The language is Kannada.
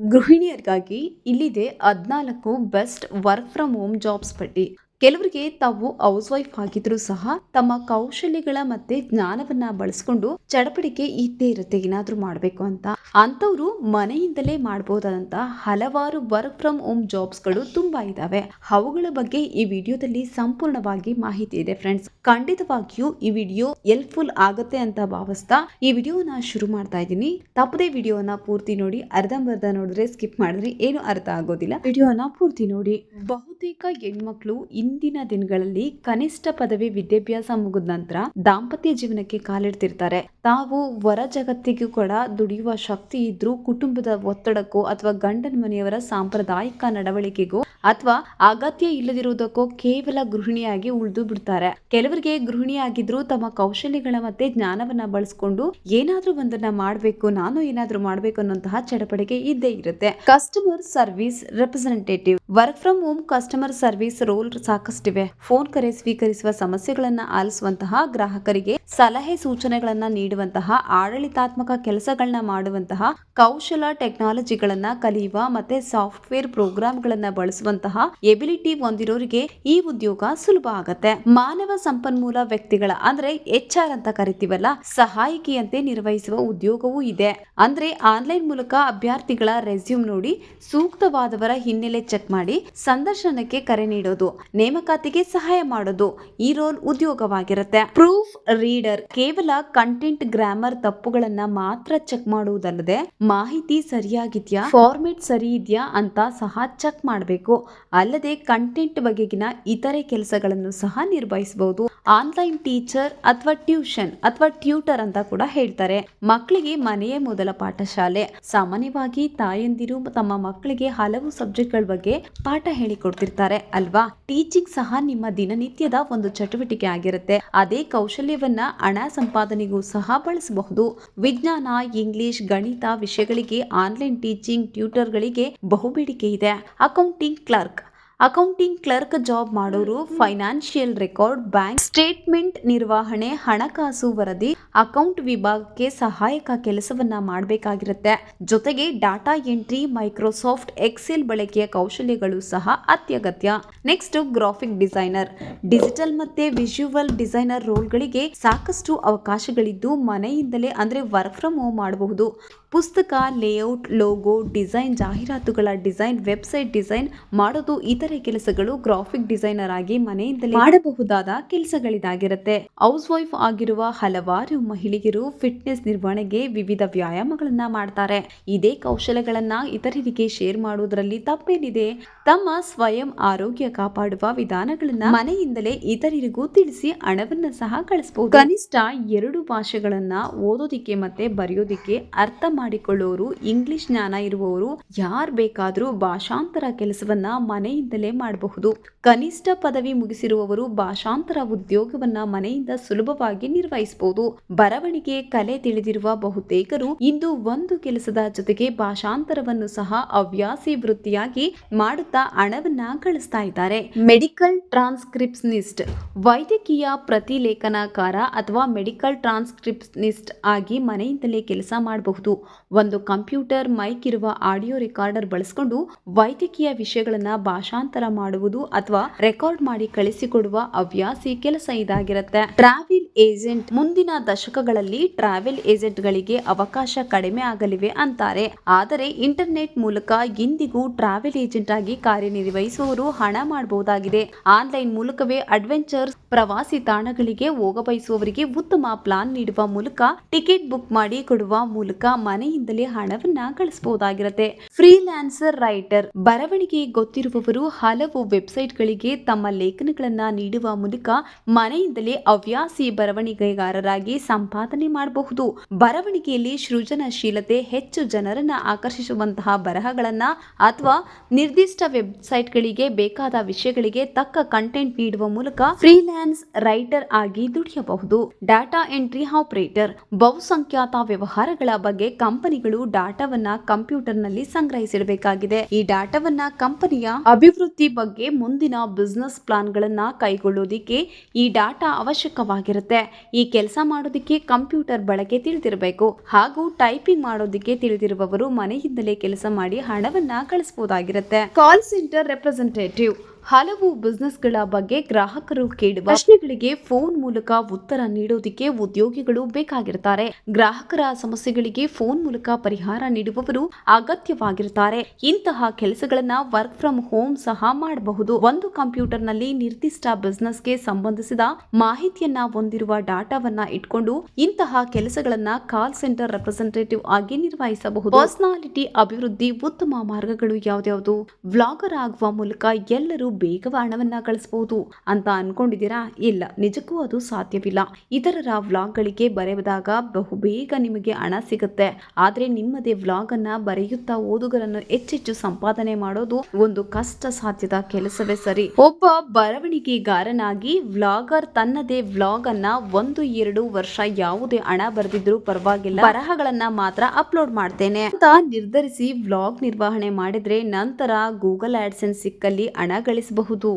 ಗೃಹಿಣಿಯರಿಗಾಗಿ ಇಲ್ಲಿದೆ ಹದಿನಾಲ್ಕು best work from home jobs ಪಟ್ಟಿ. ಕೆಲವರಿಗೆ ತಾವು ಹೌಸ್ ವೈಫ್ ಆಗಿದ್ರು ಸಹ ತಮ್ಮ ಕೌಶಲ್ಯಗಳ ಮತ್ತೆ ಜ್ಞಾನವನ್ನ ಬಳಸ್ಕೊಂಡು ಚಡಪಡಿಕೆ ಇದ್ದೇ ಇರುತ್ತೆ. ಏನಾದ್ರೂ ಮಾಡ್ಬೇಕು ಅಂತ. ಅಂತವ್ರು ಮನೆಯಿಂದಲೇ ಮಾಡಬಹುದಾದಂತ ಹಲವಾರು ವರ್ಕ್ ಫ್ರಮ್ ಹೋಮ್ ಜಾಬ್ಸ್ಗಳು ತುಂಬಾ ಇದಾವೆ. ಅವುಗಳ ಬಗ್ಗೆ ಈ ವಿಡಿಯೋದಲ್ಲಿ ಸಂಪೂರ್ಣವಾಗಿ ಮಾಹಿತಿ ಇದೆ ಫ್ರೆಂಡ್ಸ್ ಖಂಡಿತವಾಗಿಯೂ ಈ ವಿಡಿಯೋ ಹೆಲ್ಪ್ಫುಲ್ ಆಗುತ್ತೆ ಅಂತ ಭಾವಿಸ್ತಾ ಈ ವಿಡಿಯೋನ ಶುರು ಮಾಡ್ತಾ ಇದ್ದೀನಿ. ತಪ್ಪದೇ ವಿಡಿಯೋನ ಪೂರ್ತಿ ನೋಡಿ, ಅರ್ಧಂಬರ್ಧ ನೋಡಿದ್ರೆ ಸ್ಕಿಪ್ ಮಾಡಿದ್ರೆ ಏನು ಅರ್ಥ ಆಗೋದಿಲ್ಲ. ವಿಡಿಯೋನ ಪೂರ್ತಿ ನೋಡಿ. ಬಹುತೇಕ ಹೆಣ್ಮಕ್ಳು ಇಂದಿನ ದಿನಗಳಲ್ಲಿ ಕನಿಷ್ಠ ಪದವಿ ವಿದ್ಯಾಭ್ಯಾಸ ಮುಗಿದ ನಂತರ ದಾಂಪತ್ಯ ಜೀವನಕ್ಕೆ ಕಾಲಿಡ್ತಿರ್ತಾರೆ. ತಾವು ಹೊರ ಜಗತ್ತಿಗೂ ಕೂಡ ದುಡಿಯುವ ಶಕ್ತಿ ಇದ್ರೂ ಕುಟುಂಬದ ಒತ್ತಡಕ್ಕೂ ಅಥವಾ ಗಂಡನ ಮನೆಯವರ ಸಾಂಪ್ರದಾಯಿಕ ನಡವಳಿಕೆಗೋ ಅಥವಾ ಅಗತ್ಯ ಇಲ್ಲದಿರುವುದಕ್ಕೂ ಕೇವಲ ಗೃಹಿಣಿಯಾಗಿ ಉಳಿದು ಬಿಡ್ತಾರೆ. ಕೆಲವರಿಗೆ ಗೃಹಿಣಿಯಾಗಿದ್ರು ತಮ್ಮ ಕೌಶಲ್ಯಗಳ ಮತ್ತೆ ಜ್ಞಾನವನ್ನ ಬಳಸ್ಕೊಂಡು ಏನಾದ್ರೂ ಒಂದನ್ನ ಮಾಡ್ಬೇಕು, ನಾನು ಏನಾದ್ರೂ ಮಾಡ್ಬೇಕು ಅನ್ನೋಂತಹ ಚಡಪಡಿಕೆ ಇದ್ದೇ ಇರುತ್ತೆ. Customer service representative work from home customer service role ಸಾಕಷ್ಟಿವೆ. ಫೋನ್ ಕರೆ ಸ್ವೀಕರಿಸುವ ಸಮಸ್ಯೆಗಳನ್ನ ಆಲಿಸುವಂತಹ ಗ್ರಾಹಕರಿಗೆ ಸಲಹೆ ಸೂಚನೆಗಳನ್ನ ನೀಡುವಂತಹ ಆಡಳಿತಾತ್ಮಕ ಕೆಲಸಗಳನ್ನ ಮಾಡುವಂತಹ ಕೌಶಲ ಟೆಕ್ನಾಲಜಿಗಳನ್ನ ಕಲಿಯುವ ಮತ್ತೆ ಸಾಫ್ಟ್ವೇರ್ ಪ್ರೋಗ್ರಾಂಗಳನ್ನ ಬಳಸುವಂತಹ ಎಬಿಲಿಟಿ ಹೊಂದಿರೋರಿಗೆ ಈ ಉದ್ಯೋಗ ಸುಲಭ ಆಗತ್ತೆ. ಮಾನವ ಸಂಪನ್ಮೂಲ ವ್ಯಕ್ತಿಗಳ ಅಂದ್ರೆ ಎಚ್ ಆರ್ ಅಂತ ಕರಿತೀವಲ್ಲ, ಸಹಾಯಕಿಯಂತೆ ನಿರ್ವಹಿಸುವ ಉದ್ಯೋಗವೂ ಇದೆ. ಅಂದ್ರೆ ಆನ್ಲೈನ್ ಮೂಲಕ ಅಭ್ಯರ್ಥಿಗಳ ರೆಸ್ಯೂಮ್ ನೋಡಿ ಸೂಕ್ತವಾದವರ ಹಿನ್ನೆಲೆ ಚೆಕ್ ಮಾಡಿ ಸಂದರ್ಶನಕ್ಕೆ ಕರೆ ನೀಡೋದು, ನೇಮಕಾತಿಗೆ ಸಹಾಯ ಮಾಡೋದು ಈ ರೋಲ್ ಉದ್ಯೋಗವಾಗಿರುತ್ತೆ. ಪ್ರೂಫ್ ರೀಡರ್ ಕೇವಲ ಕಂಟೆಂಟ್ ಗ್ರಾಮರ್ ತಪ್ಪುಗಳನ್ನ ಮಾತ್ರ ಚೆಕ್ ಮಾಡುವುದಲ್ಲದೆ ಮಾಹಿತಿ ಸರಿಯಾಗಿದ್ಯಾ ಫಾರ್ಮೆಟ್ ಸರಿ ಇದೆಯಾ ಅಂತ ಸಹ ಚೆಕ್ ಮಾಡಬೇಕು. ಅಲ್ಲದೆ ಕಂಟೆಂಟ್ ಬಗೆಗಿನ ಇತರೆ ಕೆಲಸಗಳನ್ನು ಸಹ ನಿರ್ವಹಿಸಬಹುದು. ಆನ್ಲೈನ್ ಟೀಚರ್ ಅಥವಾ ಟ್ಯೂಷನ್ ಅಥವಾ ಟ್ಯೂಟರ್ ಅಂತ ಕೂಡ ಹೇಳ್ತಾರೆ. ಮಕ್ಕಳಿಗೆ ಮನೆಯೇ ಮೊದಲ ಪಾಠಶಾಲೆ. ಸಾಮಾನ್ಯವಾಗಿ ತಾಯಂದಿರು ತಮ್ಮ ಮಕ್ಕಳಿಗೆ ಹಲವು ಸಬ್ಜೆಕ್ಟ್ಗಳ ಬಗ್ಗೆ ಪಾಠ ಹೇಳಿಕೊಡ್ತಿರ್ತಾರೆ ಅಲ್ವಾ? ಟೀಚಿಂಗ್ ಸಹ ನಿಮ್ಮ ದಿನನಿತ್ಯದ ಒಂದು ಚಟುವಟಿಕೆ ಆಗಿರುತ್ತೆ. ಅದೇ ಕೌಶಲ್ಯವನ್ನ ಹಣ ಸಂಪಾದನೆಗೂ ಸಹ ಬಳಸಬಹುದು. ವಿಜ್ಞಾನ ಇಂಗ್ಲಿಷ್ ಗಣಿತ ವಿಷಯಗಳಿಗೆ ಆನ್ಲೈನ್ ಟೀಚಿಂಗ್ ಟ್ಯೂಟರ್ಗಳಿಗೆ ಬಹುಬೇಡಿಕೆ ಇದೆ. Accounting clerk accounting clerk job ಮಾಡೋರು, ಫೈನಾನ್ಷಿಯಲ್ ರೆಕಾರ್ಡ್, ಬ್ಯಾಂಕ್ ಸ್ಟೇಟ್ಮೆಂಟ್ ನಿರ್ವಹಣೆ, ಹಣಕಾಸು ವರದಿ, ಅಕೌಂಟ್ ವಿಭಾಗಕ್ಕೆ ಸಹಾಯಕ ಕೆಲಸವನ್ನ ಮಾಡಬೇಕಾಗಿರುತ್ತೆ. ಜೊತೆಗೆ ಡಾಟಾ ಎಂಟ್ರಿ, ಮೈಕ್ರೋಸಾಫ್ಟ್, ಎಕ್ಸೆಲ್ ಬಳಕೆಯ ಕೌಶಲ್ಯಗಳು ಸಹ ಅತ್ಯಗತ್ಯ. Next, graphic designer. ಡಿಜಿಟಲ್ ಮತ್ತೆ ವಿಜುವಲ್ ಡಿಸೈನರ್ ರೋಲ್ಗಳಿಗೆ ಸಾಕಷ್ಟು ಅವಕಾಶಗಳಿದ್ದು, ಮನೆಯಿಂದಲೇ ಅಂದ್ರೆ ವರ್ಕ್ ಫ್ರಮ್ ಹೋಮ್ ಮಾಡಬಹುದು. ಪುಸ್ತಕ, ಲೇಔಟ್, ಲೋಗೋ, ಡಿಸೈನ್, ಜಾಹೀರಾತುಗಳ ಡಿಸೈನ್, ವೆಬ್ಸೈಟ್ ಡಿಸೈನ್ ಮಾಡೋದು ಕೆಲಸಗಳು ಗ್ರಾಫಿಕ್ ಡಿಸೈನರ್ ಆಗಿ ಮನೆಯಿಂದಲೇ ಮಾಡಬಹುದಾದ ಕೆಲಸಗಳಿದಾಗಿರುತ್ತೆ. ಹೌಸ್ ವೈಫ್ ಆಗಿರುವ ಹಲವಾರು ಮಹಿಳೆಯರು ಫಿಟ್ನೆಸ್ ನಿರ್ವಹಣೆಗೆ ವಿವಿಧ ವ್ಯಾಯಾಮಗಳನ್ನ ಮಾಡ್ತಾರೆ. ಇದೇ ಕೌಶಲಗಳನ್ನ ಇತರರಿಗೆ ಶೇರ್ ಮಾಡುವುದರಲ್ಲಿ ತಪ್ಪೇನಿದೆ. ತಮ್ಮ ಸ್ವಯಂ ಆರೋಗ್ಯ ಕಾಪಾಡುವ ವಿಧಾನಗಳನ್ನ ಮನೆಯಿಂದಲೇ ಇತರರಿಗೂ ತಿಳಿಸಿ ಹಣವನ್ನ ಸಹ ಕಳಿಸಬಹುದು ಕನಿಷ್ಠ ಎರಡು ಭಾಷೆಗಳನ್ನ ಓದೋದಿಕ್ಕೆ ಮತ್ತೆ ಬರೆಯೋದಿಕ್ಕೆ ಅರ್ಥ ಮಾಡಿಕೊಳ್ಳೋರು ಇಂಗ್ಲಿಷ್ ಜ್ಞಾನ ಇರುವವರು ಯಾರ್ ಬೇಕಾದ್ರೂ ಭಾಷಾಂತರ ಕೆಲಸವನ್ನ ಮನೆಯಿಂದಲೇ ಮಾಡಬಹುದು. ಕನಿಷ್ಠ ಪದವಿ ಮುಗಿಸಿರುವವರು ಭಾಷಾಂತರ ಉದ್ಯೋಗವನ್ನ ಮನೆಯಿಂದ ಸುಲಭವಾಗಿ ನಿರ್ವಹಿಸಬಹುದು. ಬರವಣಿಗೆ ಕಲೆ ತಿಳಿದಿರುವ ಬಹುತೇಕರು ಇಂದು ಒಂದು ಕೆಲಸದ ಜೊತೆಗೆ ಭಾಷಾಂತರವನ್ನು ಸಹ ಹವ್ಯಾಸಿ ವೃತ್ತಿಯಾಗಿ ಮಾಡುತ್ತಾ ಹಣವನ್ನ ಗಳಿಸ್ತಾ ಇದ್ದಾರೆ. ಮೆಡಿಕಲ್ ಟ್ರಾನ್ಸ್ಕ್ರಿಪ್ಷನಿಸ್ಟ್, ವೈದ್ಯಕೀಯ ಪ್ರತಿಲೇಖನಕಾರ ಅಥವಾ ಮೆಡಿಕಲ್ ಟ್ರಾನ್ಸ್ಕ್ರಿಪ್ಷನಿಸ್ಟ್ ಆಗಿ ಮನೆಯಿಂದಲೇ ಕೆಲಸ ಮಾಡಬಹುದು. ಒಂದು ಕಂಪ್ಯೂಟರ್ ಮೈಕ್ ಇರುವ ಆಡಿಯೋ ರೆಕಾರ್ಡರ್ ಬಳಸಿಕೊಂಡು ವೈದ್ಯಕೀಯ ವಿಷಯಗಳನ್ನ ಭಾಷಾಂತರ ಮಾಡುವುದು ಅಥವಾ ರೆಕಾರ್ಡ್ ಮಾಡಿ ಕಳಿಸಿಕೊಡುವ ಹವ್ಯಾಸಿ ಕೆಲಸ ಇದಾಗಿರುತ್ತೆ. Travel agent. ಮುಂದಿನ ದಶಕಗಳಲ್ಲಿ ಟ್ರಾವೆಲ್ ಏಜೆಂಟ್ಗಳಿಗೆ ಅವಕಾಶ ಕಡಿಮೆ ಆಗಲಿವೆ ಅಂತಾರೆ. ಆದರೆ ಇಂಟರ್ನೆಟ್ ಮೂಲಕ ಇಂದಿಗೂ ಟ್ರಾವೆಲ್ ಏಜೆಂಟ್ ಆಗಿ ಕಾರ್ಯನಿರ್ವಹಿಸುವವರು ಹಣ ಮಾಡಬಹುದಾಗಿದೆ. ಆನ್ಲೈನ್ ಮೂಲಕವೇ ಅಡ್ವೆಂಚರ್ಸ್, ಪ್ರವಾಸಿ ತಾಣಗಳಿಗೆ ಹೋಗಬಯಸುವವರಿಗೆ ಉತ್ತಮ ಪ್ಲಾನ್ ನೀಡುವ ಮೂಲಕ ಟಿಕೆಟ್ ಬುಕ್ ಮಾಡಿ ಕೊಡುವ ಮೂಲಕ ಮನೆಯಿಂದಲೇ ಹಣವನ್ನ ಗಳಿಸಬಹುದಾಗಿರುತ್ತೆ. ಫ್ರೀಲ್ಯಾನ್ಸರ್ ರೈಟರ್, ಬರವಣಿಗೆ ಗೊತ್ತಿರುವವರು ಹಲವು ವೆಬ್ಸೈಟ್ಗಳಿಗೆ ತಮ್ಮ ಲೇಖನಗಳನ್ನ ನೀಡುವ ಮೂಲಕ ಮನೆಯಿಂದಲೇ ಹವ್ಯಾಸಿ ಬರವಣಿಗೆಗಾರರಾಗಿ ಸಂಪಾದನೆ ಮಾಡಬಹುದು. ಬರವಣಿಗೆಯಲ್ಲಿ ಸೃಜನಶೀಲತೆ ಹೆಚ್ಚು ಜನರನ್ನ ಆಕರ್ಷಿಸುವಂತಹ ಬರಹಗಳನ್ನ ಅಥವಾ ನಿರ್ದಿಷ್ಟ ವೆಬ್ಸೈಟ್ಗಳಿಗೆ ಬೇಕಾದ ವಿಷಯಗಳಿಗೆ ತಕ್ಕ ಕಂಟೆಂಟ್ ನೀಡುವ ಮೂಲಕ ಫ್ರೀಲ್ಯಾನ್ಸ್ ರೈಟರ್ ಆಗಿ ದುಡಿಯಬಹುದು. ಡಾಟಾ ಎಂಟ್ರಿ ಆಪರೇಟರ್, ಬಹುಸಂಖ್ಯಾತ ವ್ಯವಹಾರಗಳ ಬಗ್ಗೆ ಕಂಪನಿಗಳು ಡಾಟಾವನ್ನ ಕಂಪ್ಯೂಟರ್ನಲ್ಲಿ ಸಂಗ್ರಹಿಸಿಡಬೇಕಾಗಿದೆ. ಈ ಡಾಟಾವನ್ನ ಕಂಪನಿಯ ಅಭಿವೃದ್ಧಿ ಬಗ್ಗೆ ಮುಂದಿನ ಬಿಸ್ನೆಸ್ ಪ್ಲಾನ್ಗಳನ್ನ ಕೈಗೊಳ್ಳೋದಿಕ್ಕೆ ಈ ಡಾಟಾ ಅವಶ್ಯಕವಾಗಿರುತ್ತೆ. ಬೇಕಾಗಿರುತ್ತೆ ಈ ಕೆಲಸ ಮಾಡೋದಕ್ಕೆ ಕಂಪ್ಯೂಟರ್ ಬಳಕೆ ತಿಳಿದಿರಬೇಕು. ಹಾಗೂ ಟೈಪಿಂಗ್ ಮಾಡೋದಕ್ಕೆ ತಿಳಿದಿರುವವರು ಮನೆಯಿಂದಲೇ ಕೆಲಸ ಮಾಡಿ ಹಣವನ್ನ ಕಳಿಸಬಹುದಾಗಿರುತ್ತೆ ಕಾಲ್ ಸೆಂಟರ್ ರೆಪ್ರೆಸೆಂಟೇಟಿವ್. ಹಲವು ಬಿಸ್ನೆಸ್ಗಳ ಬಗ್ಗೆ ಗ್ರಾಹಕರು ಕೇಳುವ ಪ್ರಶ್ನೆಗಳಿಗೆ ಫೋನ್ ಮೂಲಕ ಉತ್ತರ ನೀಡೋದಿಕ್ಕೆ ಉದ್ಯೋಗಿಗಳು ಬೇಕಾಗಿರ್ತಾರೆ. ಗ್ರಾಹಕರ ಸಮಸ್ಯೆಗಳಿಗೆ ಫೋನ್ ಮೂಲಕ ಪರಿಹಾರ ನೀಡುವವರು ಅಗತ್ಯವಾಗಿರ್ತಾರೆ. ಇಂತಹ ಕೆಲಸಗಳನ್ನ ವರ್ಕ್ ಫ್ರಮ್ ಹೋಮ್ ಸಹ ಮಾಡಬಹುದು. ಒಂದು ಕಂಪ್ಯೂಟರ್ನಲ್ಲಿ ನಿರ್ದಿಷ್ಟ ಬಿಸ್ನೆಸ್ಗೆ ಸಂಬಂಧಿಸಿದ ಮಾಹಿತಿಯನ್ನ ಹೊಂದಿರುವ ಡಾಟಾವನ್ನ ಇಟ್ಕೊಂಡು ಇಂತಹ ಕೆಲಸಗಳನ್ನ ಕಾಲ್ ಸೆಂಟರ್ ರೆಪ್ರೆಸೆಂಟೇಟಿವ್ ಆಗಿ ನಿರ್ವಹಿಸಬಹುದು. ಪರ್ಸನಾಲಿಟಿ ಅಭಿವೃದ್ಧಿ ಉತ್ತಮ ಮಾರ್ಗಗಳು ಯಾವ್ದಾವುದು ವ್ಲಾಗರ್ ಆಗುವ ಮೂಲಕ ಎಲ್ಲರೂ ಬೇಗ ಹಣವನ್ನ ಗಳಿಸಬಹುದು ಅಂತ ಅನ್ಕೊಂಡಿದ್ದೀರಾ? ಇಲ್ಲ, ನಿಜಕ್ಕೂ ಅದು ಸಾಧ್ಯವಿಲ್ಲ. ಇತರರ ವ್ಲಾಗ್ಗಳಿಗೆ ಬರೆದಾಗ ಬಹು ಬೇಗ ನಿಮಗೆ ಹಣ ಸಿಗುತ್ತೆ. ಆದ್ರೆ ನಿಮ್ಮದೇ ವ್ಲಾಗ್ ಅನ್ನ ಬರೆಯುತ್ತಾ ಓದುಗರನ್ನು ಹೆಚ್ಚೆಚ್ಚು ಸಂಪಾದನೆ ಮಾಡೋದು ಒಂದು ಕಷ್ಟ ಸಾಧ್ಯದ ಕೆಲಸವೇ ಸರಿ. ಒಬ್ಬ ಬರವಣಿಗೆಗಾರನಾಗಿ ವ್ಲಾಗರ್ ತನ್ನದೇ ವ್ಲಾಗ್ ಅನ್ನ ಒಂದು ಎರಡು ವರ್ಷ ಯಾವುದೇ ಹಣ ಬರೆದಿದ್ರು ಪರವಾಗಿಲ್ಲ. ಬರಹಗಳನ್ನ ಮಾತ್ರ ಅಪ್ಲೋಡ್ ಮಾಡ್ತೇನೆ ಅಂತ ನಿರ್ಧರಿಸಿ ವ್ಲಾಗ್ ನಿರ್ವಹಣೆ ಮಾಡಿದ್ರೆ ನಂತರ ಗೂಗಲ್ ಆಡ್ಸೆನ್ಸ್ ಸಿಕ್ಕಲ್ಲಿ ಹಣ ಗಳಿಸಬಹುದು